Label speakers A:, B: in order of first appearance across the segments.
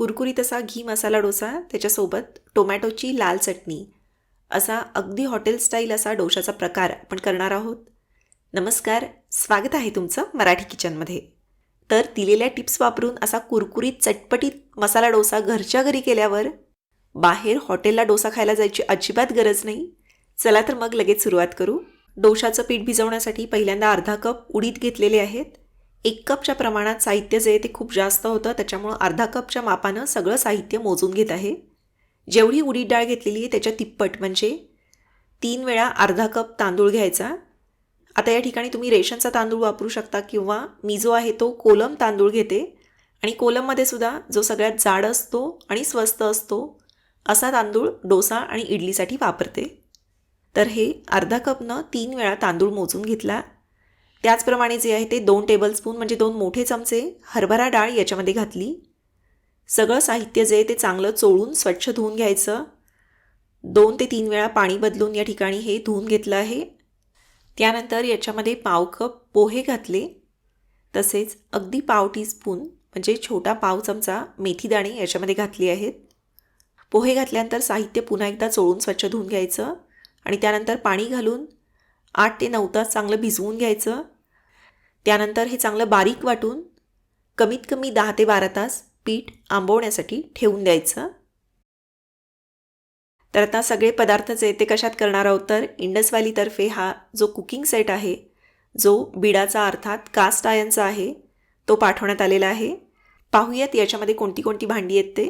A: कुरकुरीत असा घी मसाला डोसा त्याच्यासोबत टोमॅटोची लाल चटणी. असा अगदी हॉटेल स्टाईल असा डोशाचा प्रकार आपण करणार आहोत. नमस्कार स्वागत आहे तुमचं मराठी किचनमध्ये. तर दिलेल्या टिप्स वापरून असा कुरकुरीत चटपटीत मसाला डोसा घरच्या घरी केल्यावर बाहेर हॉटेलला डोसा खायला जायची अजिबात गरज नाही. चला तर मग लगेच सुरुवात करू. डोशाचं पीठ भिजवण्यासाठी पहिल्यांदा अर्धा कप उडीद घेतलेले आहेत. एक कपच्या प्रमाणात साहित्य जे आहे ते खूप जास्त होतं. त्याच्यामुळं अर्धा कपच्या मापानं सगळं साहित्य मोजून घेत आहे. जेवढी उडीद डाळ घेतलेली आहे त्याच्या तिप्पट म्हणजे तीन वेळा अर्धा कप तांदूळ घ्यायचा. आता या ठिकाणी तुम्ही रेशनचा तांदूळ वापरू शकता किंवा मी जो आहे तो कोलम तांदूळ घेते. आणि कोलममध्ये सुद्धा जो सगळ्यात जाड असतो आणि स्वस्त असतो असा तांदूळ डोसा आणि इडलीसाठी वापरते. तर हे अर्धा कपनं तीन वेळा तांदूळ मोजून घेतला. त्याचप्रमाणे जे आहे ते दोन टेबलस्पून म्हणजे दोन मोठे चमचे हरभरा डाळ याच्यामध्ये घातली. सगळं साहित्य जे आहे ते चांगलं चोळून स्वच्छ धुवून घ्यायचं. दोन ते तीन वेळा पाणी बदलून या ठिकाणी हे धुवून घेतलं आहे. त्यानंतर याच्यामध्ये पाव कप पोहे घातले. तसेच अगदी पाव टीस्पून म्हणजे छोटा पाव चमचा मेथीदाणे याच्यामध्ये घातली आहेत. पोहे घातल्यानंतर साहित्य पुन्हा एकदा चोळून स्वच्छ धुवून घ्यायचं. आणि त्यानंतर पाणी घालून आठ ते नऊ तास चांगलं भिजवून घ्यायचं. त्यानंतर हे चांगलं बारीक वाटून कमीत कमी दहा ते बारा तास पीठ आंबवण्यासाठी ठेवून द्यायचं. तर आता सगळे पदार्थ जे ते कशात करणार आहोत तर इंडसवालीतर्फे हा जो कुकिंग सेट आहे जो बिडाचा अर्थात कास्ट आयनचा आहे तो पाठवण्यात आलेला आहे. पाहूयात याच्यामध्ये कोणती कोणती भांडी आहेत ते.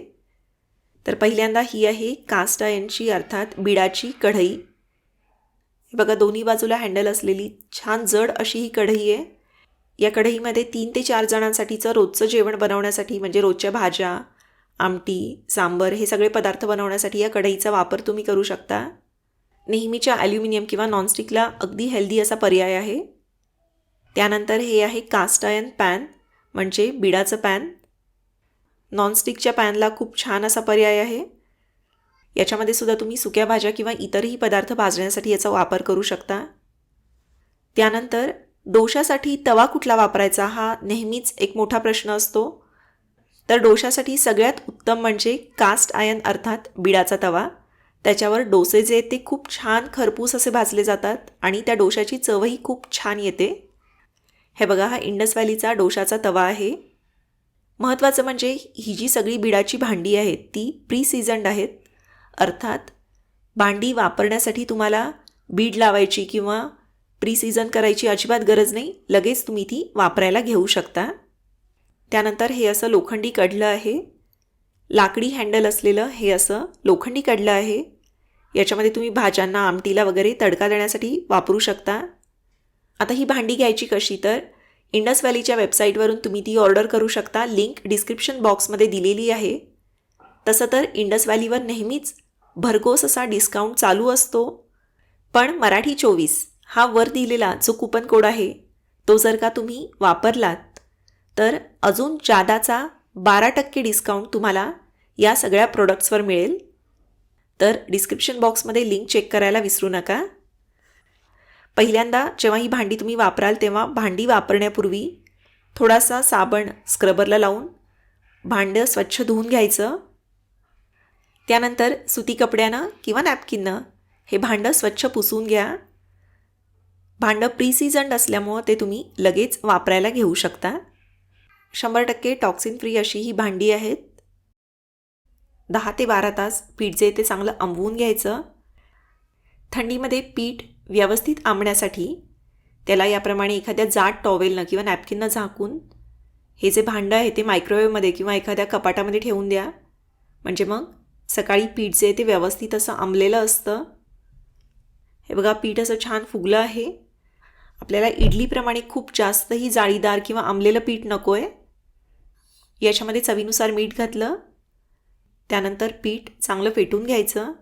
A: तर पहिल्यांदा ही आहे कास्ट आयनची अर्थात बिडाची कढई. बघा दोन्ही बाजूला हँडल असलेली छान जड अशी ही कढई आहे. या कढईमध्ये तीन ते चार जणांसाठीचं रोजचं जेवण बनवण्यासाठी म्हणजे रोजच्या भाज्या आमटी सांबर हे सगळे पदार्थ बनवण्यासाठी या कढईचा वापर तुम्ही करू शकता. नेहमीच्या ॲल्युमिनियम किंवा नॉनस्टिकला अगदी हेल्दी असा पर्याय आहे. त्यानंतर हे आहे कास्ट आयन पॅन म्हणजे बिडाचं पॅन. नॉनस्टिकच्या पॅनला खूप छान असा पर्याय आहे. याच्यामध्ये सुद्धा तुम्ही सुक्या भाज्या किंवा इतरही पदार्थ भाजण्यासाठी याचा वापर करू शकता. त्यानंतर डोशासाठी तवा कुठला वापरायचा हा नेहमीच एक मोठा प्रश्न असतो. तर डोशासाठी सगळ्यात उत्तम म्हणजे कास्ट आयन अर्थात बिडाचा तवा. त्याच्यावर डोसे जे आहेत ते खूप छान खरपूस असे भाजले जातात आणि त्या डोशाची चवही खूप छान येते. हे बघा हा इंडस व्हॅलीचा डोशाचा तवा आहे. महत्त्वाचं म्हणजे ही जी सगळी बिडाची भांडी आहेत ती प्री सीझन्ड आहेत. अर्थात भांडी वापरण्यासाठी तुम्हाला बीड लावायची किंवा प्री सीझन करायची अजिबात गरज नाही. लगेच तुम्ही ती वापरायला घेऊ शकता. त्यानंतर हे असं लोखंडी कढलं आहे. लाकडी हँडल असलेलं हे असं लोखंडी कढलं आहे. याच्यामध्ये तुम्ही भाज्यांना आमटीला वगैरे तडका देण्यासाठी वापरू शकता. आता ही भांडी घ्यायची कशी तर इंडस व्हॅलीच्या वेबसाईटवरून तुम्ही ती ऑर्डर करू शकता. लिंक डिस्क्रिप्शन बॉक्समध्ये दिलेली आहे. तसं तर इंडस व्हॅलीवर नेहमीच भरघोस असा डिस्काउंट चालू असतो. पण मराठी चोवीस हा वर दिलेला जो कुपन कोड आहे तो जर का तुम्ही वापरलात तर अजून जादाचा बारा टक्के डिस्काउंट तुम्हाला या सगळ्या प्रोडक्ट्सवर मिळेल. तर डिस्क्रिप्शन बॉक्समध्ये लिंक चेक करायला विसरू नका. पहिल्यांदा जेव्हा ही भांडी तुम्ही वापराल तेव्हा भांडी वापरण्यापूर्वी थोडासा साबण स्क्रबरला लावून भांडं स्वच्छ धुवून घ्यायचं. त्यानंतर सुती कपड्यानं किंवा नॅपकिननं हे भांडं स्वच्छ पुसून घ्या. भांडं प्री सीझन्ड असल्यामुळं ते तुम्ही लगेच वापरायला घेऊ शकता. शंभर टक्के टॉक्सिन फ्री अशी ही भांडी आहेत. दहा ते बारा तास पीठ जे ते चांगलं आंबवून घ्यायचं. थंडीमध्ये पीठ व्यवस्थित आंबण्यासाठी त्याला याप्रमाणे एखाद्या जाड टॉवेलनं किंवा नॅपकिननं झाकून हे जे भांडं आहे ते मायक्रोवेवमध्ये किंवा एखाद्या कपाटामध्ये ठेवून द्या. म्हणजे मग सकाळी पीठ जे आहे ते व्यवस्थित असं आंबलेलं असतं. हे बघा पीठ असं छान फुगलं आहे. आपल्याला इडलीप्रमाणे खूप जास्तही जाळीदार किंवा आंबलेलं पीठ नको आहे याच्यामध्ये चवीनुसार मीठ घातलं. त्यानंतर पीठ चांगलं फेटून घ्यायचं.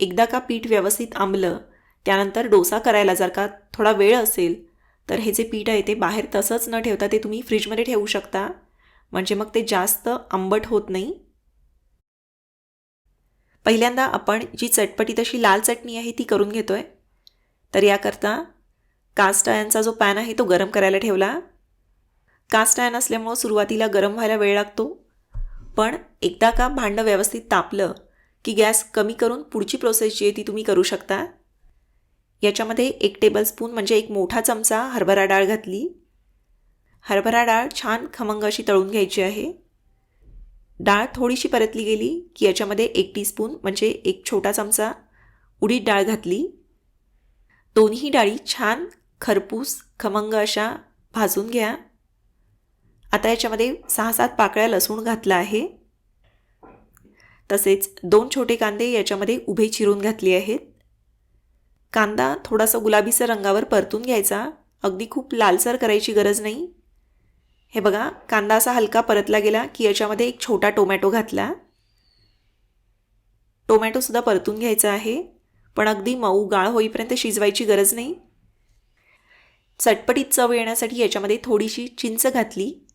A: एकदा का पीठ व्यवस्थित आंबलं त्यानंतर डोसा करायला जर का थोडा वेळ असेल तर हे जे पीठ आहे ते बाहेर तसंच न ठेवता ते तुम्ही फ्रीजमध्ये ठेवू शकता. म्हणजे मग ते जास्त आंबट होत नाही. पहिल्यांदा आपण जी चटपटी तशी लाल चटणी आहे ती करून घेतो आहे तर याकरता कास्ट आयनचा जो पॅन आहे तो गरम करायला ठेवला. कास्ट आयन असल्यामुळं सुरुवातीला गरम व्हायला वेळ लागतो. पण एकदा का भांडं व्यवस्थित तापलं की गॅस कमी करून पुढची प्रोसेस जी आहे ती तुम्ही करू शकता. याच्यामध्ये एक टेबलस्पून म्हणजे एक मोठा चमचा हरभरा डाळ घातली. हरभरा डाळ छान खमंग अशी तळून घ्यायची आहे. डाळ थोडीशी परतली गेली की याच्यामध्ये एक टीस्पून म्हणजे एक छोटा चमचा उडीद डाळ घातली. दोन्ही डाळी छान खरपूस खमंग अशा भाजून घ्या. आता याच्यामध्ये सहा सात पाकळ्या लसूण घातला आहे. तसेच दोन छोटे कांदे याच्यामध्ये उभे चिरून घातले आहेत. कांदा थोडासा गुलाबीसर रंगावर परतून घ्यायचा. अगदी खूप लालसर करायची गरज नाही. हे बघा कांदा असा हलका परतला गेला की याच्यामध्ये एक छोटा टोमॅटो घातला. टोमॅटोसुद्धा परतून घ्यायचा आहे. पण अगदी मऊ गाळ होईपर्यंत शिजवायची गरज नाही. चटपटीत चव येण्यासाठी याच्यामध्ये थोडीशी चिंच घातली.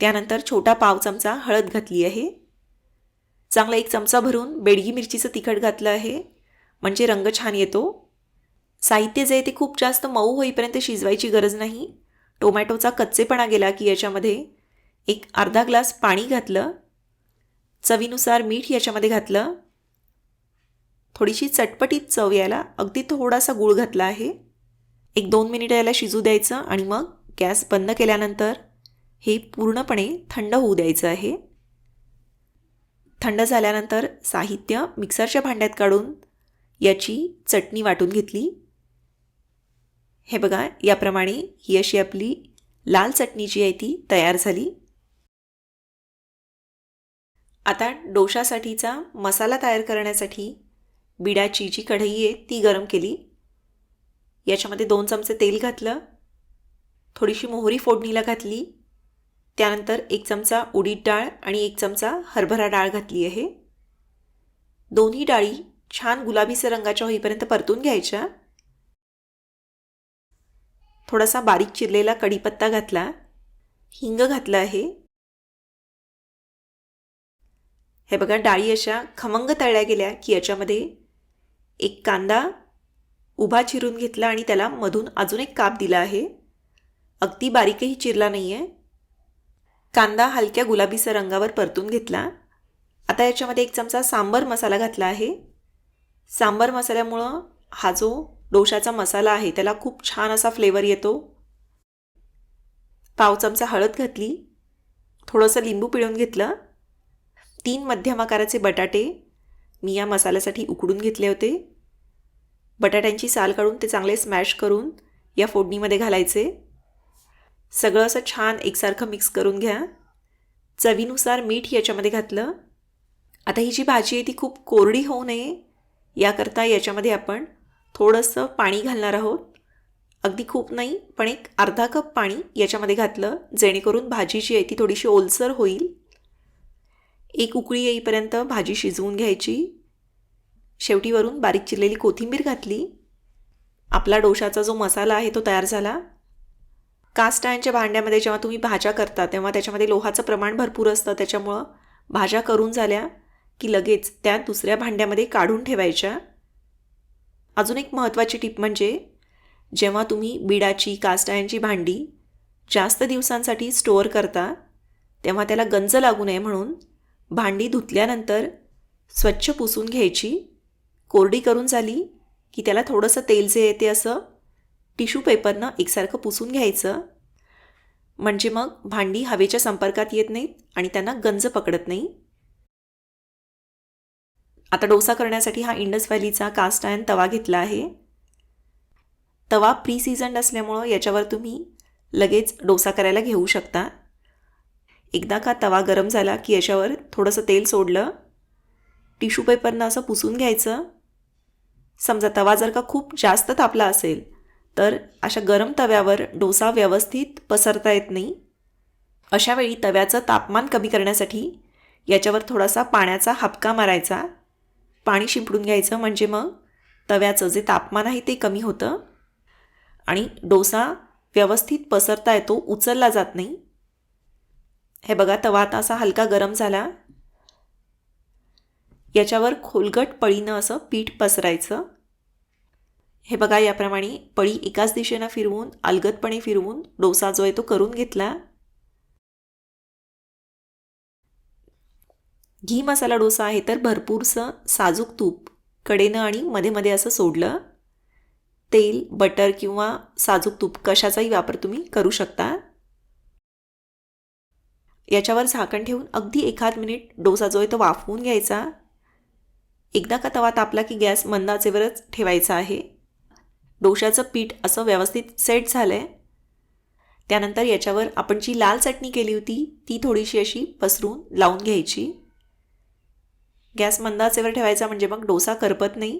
A: त्यानंतर छोटा पाव चमचा हळद घातली आहे. चांगला एक चमचा भरून बेडगी मिरचीचं तिखट घातलं आहे. म्हणजे रंग छान येतो. साहित्य जे आहे ते खूप जास्त मऊ होईपर्यंत शिजवायची गरज नाही. टोमॅटोचा कच्चेपणा गेला की याच्यामध्ये एक अर्धा ग्लास पाणी घातलं. चवीनुसार मीठ याच्यामध्ये घातलं. थोडीशी चटपटीत चव यायला अगदी थोडासा गूळ घातला आहे. एक दोन मिनिटं याला शिजू द्यायचं आणि मग गॅस बंद केल्यानंतर हे पूर्णपणे थंड होऊ द्यायचं आहे. थंड झाल्यानंतर साहित्य मिक्सरच्या भांड्यात काढून याची चटणी वाटून घेतली. हे बघा याप्रमाणे ही अशी आपली लाल चटणी जी आहे ती तयार झाली. आता डोशासाठीचा मसाला तयार करण्यासाठी बिडाची जी कढई आहे ती गरम केली. याच्यामध्ये दोन चमचे तेल घातलं. थोडीशी मोहरी फोडणीला घातली. त्यानंतर एक चमचा उडीद डाळ आणि एक चमचा हरभरा डाळ घातली आहे. दोन्ही डाळी छान गुलाबीसर रंगाच्या होईपर्यंत परतून घ्यायच्या. थोडासा बारीक चिरलेला कढीपत्ता घातला. हिंग घातलं आहे. हे बघा डाळी अशा खमंग तळल्या गेल्या की याच्यामध्ये एक कांदा उभा चिरून घेतला आणि त्याला मधून अजून एक काप दिला आहे. अगदी बारीकही चिरला नाही आहे कांदा हलक्या गुलाबीसर रंगावर परतून घेतला. आता याच्यामध्ये एक चमचा सांबर मसाला घातला आहे. सांबर मसाल्यामुळं हा जो डोशाचा मसाला आहे त्याला खूप छान असा फ्लेवर येतो. पाव चमचा हळद घातली. थोडंसं लिंबू पिळून घेतलं. तीन मध्यम आकाराचे बटाटे मी या मसाल्यासाठी उकडून घेतले होते. बटाट्यांची साल काढून ते चांगले स्मॅश करून या फोडणीमध्ये घालायचे. सगळं असं छान एकसारखं मिक्स करून घ्या. चवीनुसार मीठ याच्यामध्ये घातलं. आता ही जी भाजी आहे ती खूप कोरडी होऊ नये. याकरता याच्यामध्ये आपण थोडंसं पाणी घालणार आहोत. अगदी खूप नाही पण एक अर्धा कप पाणी याच्यामध्ये घातलं जेणेकरून भाजी जी आहे ती थोडीशी ओलसर होईल. एक उकळी येईपर्यंत भाजी शिजवून घ्यायची. शेवटीवरून बारीक चिरलेली कोथिंबीर घातली. आपला डोशाचा जो मसाला आहे तो तयार झाला. कास्ट आयनच्या भांड्यामध्ये जेव्हा तुम्ही भाज्या करता तेव्हा त्याच्यामध्ये लोहाचं प्रमाण भरपूर असतं. त्याच्यामुळं भाज्या करून झाल्या की लगेच त्या दुसऱ्या भांड्यामध्ये काढून ठेवायच्या. अजून एक महत्त्वाची टीप म्हणजे जेव्हा तुम्ही बिडाची कास्ट आयनची भांडी जास्त दिवसांसाठी स्टोअर करता तेव्हा त्याला गंज लागू नये म्हणून भांडी धुतल्यानंतर स्वच्छ पुसून घ्यायची. कोरडी करून झाली की त्याला थोडंसं तेल जे येते असं टिश्यू पेपरनं एकसारखं पुसून घ्यायचं. म्हणजे मग भांडी हवेच्या संपर्कात येत नाहीत आणि त्यांना गंज पकडत नाही. आता डोसा करण्यासाठी हा इंडस व्हॅलीचा कास्ट आयन तवा घेतला आहे. तवा प्री सीझन्ड असल्यामुळं याच्यावर तुम्ही लगेच डोसा करायला घेऊ शकता. एकदा का तवा गरम झाला की याच्यावर थोडंसं तेल सोडलं टिश्यू पेपरनं असं पुसून घ्यायचं. समजा तवा जर का खूप जास्त तापला असेल तर अशा गरम तव्यावर डोसा व्यवस्थित पसरता येत नाही. अशावेळी तव्याचं तापमान कमी करण्यासाठी याच्यावर थोडासा पाण्याचा हापका मारायचा. पाणी शिंपडून घ्यायचं म्हणजे मग तव्याचं जे तापमान आहे ते कमी होतं. आणि डोसा व्यवस्थित पसरता येतो उचलला जात नाही. हे बघा तवा आता असा हलका गरम झाला. याच्यावर खोलगट पळीनं असं पीठ पसरायचं. हे बघा याप्रमाणे पळी एकाच दिशेनं फिरवून अलगदपणे फिरवून डोसा जो आहे तो करून घेतला. घी मसाला डोसा आहे तर भरपूरसं साजूक तूप कडेनं आणि मध्ये मध्ये असं सोडलं. तेल बटर किंवा साजूक तूप कशाचाही वापर तुम्ही करू शकता. याच्यावर झाकण ठेवून अगदी एखाद मिनिट डोसा जो आहे तो वाफवून घ्यायचा. एकदा का तवा तापला की गॅस मंदाचेवरच ठेवायचा आहे? डोशाचं पीठ असं व्यवस्थित सेट झालं आहे त्यानंतर याच्यावर आपण जी लाल चटणी केली होती ती थोडीशी अशी पसरून लावून घ्यायची. गॅस मंदाचेवर ठेवायचा म्हणजे मग डोसा करपत नाही.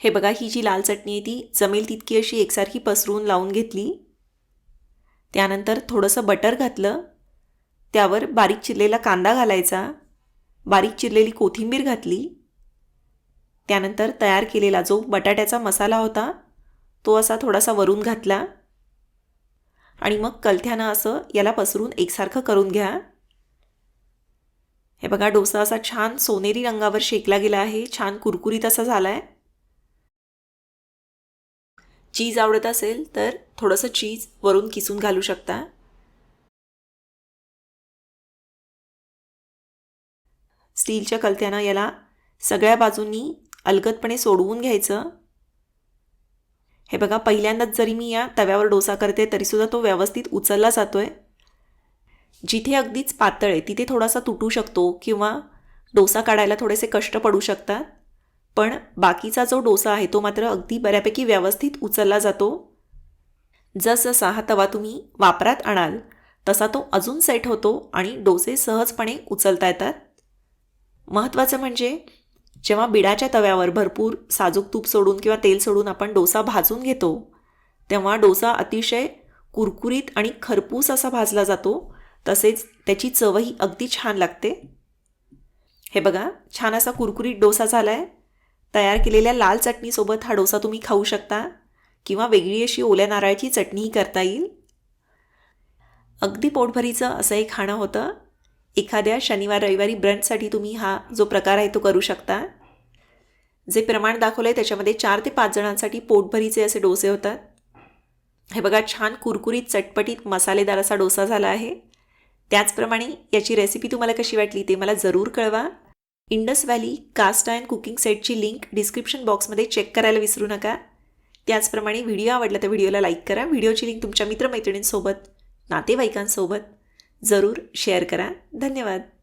A: हे बघा ही जी लाल चटणी आहे ती जमेल तितकी अशी एकसारखी पसरून लावून घेतली. त्यानंतर थोडंसं बटर घातलं. त्यावर बारीक चिरलेला कांदा घालायचा. बारीक चिरलेली कोथिंबीर घातली. त्यानंतर तयार केलेला जो बटाट्याचा मसाला होता तो असा थोडासा वरून घातला. आणि मग कलथ्यानं असं याला पसरून एकसारखं करून घ्या. हे बघा डोसा असा छान सोनेरी रंगावर शेकला गेला आहे. छान कुरकुरीत असा झाला आहे चीज आवडत असेल तर थोडंसं चीज वरून किसून घालू शकता. स्टीलच्या कलत्यानं याला सगळ्या बाजूंनी अलगदपणे सोडवून घ्यायचं. हे बघा पहिल्यांदाच जरी मी या तव्यावर डोसा करते तरीसुद्धा तो व्यवस्थित उचलला जातो आहे जिथे अगदीच पातळ आहे तिथे थोडासा तुटू शकतो किंवा डोसा काढायला थोडेसे कष्ट पडू शकतात. पण बाकीचा जो डोसा आहे तो मात्र अगदी बऱ्यापैकी व्यवस्थित उचलला जातो. जसजसा हा तवा तुम्ही वापरात आणाल तसा तो अजून सेट होतो आणि डोसे सहजपणे उचलता येतात. महत्त्वाचं म्हणजे जेव्हा बिडाच्या तव्यावर भरपूर साजूक तूप सोडून किंवा तेल सोडून आपण डोसा भाजून घेतो तेव्हा डोसा अतिशय कुरकुरीत आणि खरपूस असा भाजला जातो. तसेच त्याची चवही अगदी छान लागते. हे बघा छान असा कुरकुरीत डोसा झाला आहे तयार केलेल्या लाल चटणीसोबत हा डोसा तुम्ही खाऊ शकता किंवा वेगळी अशी ओल्या नारळाची चटणीही करता येईल. अगदी पोटभरीचं असं एक खाणं होतं. एखाद्या शनिवार रविवारी ब्रंचसाठी तुम्ही हा जो प्रकार आहे तो करू शकता. जे प्रमाण दाखवलं आहे त्याच्यामध्ये चार ते पाच जणांसाठी पोटभरीचे असे डोसे होतात. हे बघा छान कुरकुरीत चटपटीत मसालेदार असा डोसा झाला आहे. त्याचप्रमाणे याची रेसिपी तुम्हाला कशी वाटली ते मला जरूर कळवा. Indus Valley cast and cooking सेटची link description बॉक्समध्ये चेक करायला विसरू नका. त्याचप्रमाणे व्हिडिओ आवडला तर व्हिडिओला लाईक करा. व्हिडिओची लिंक तुमच्या मित्रमैत्रिणींसोबत नातेवाईकांसोबत जरूर शेअर करा. धन्यवाद.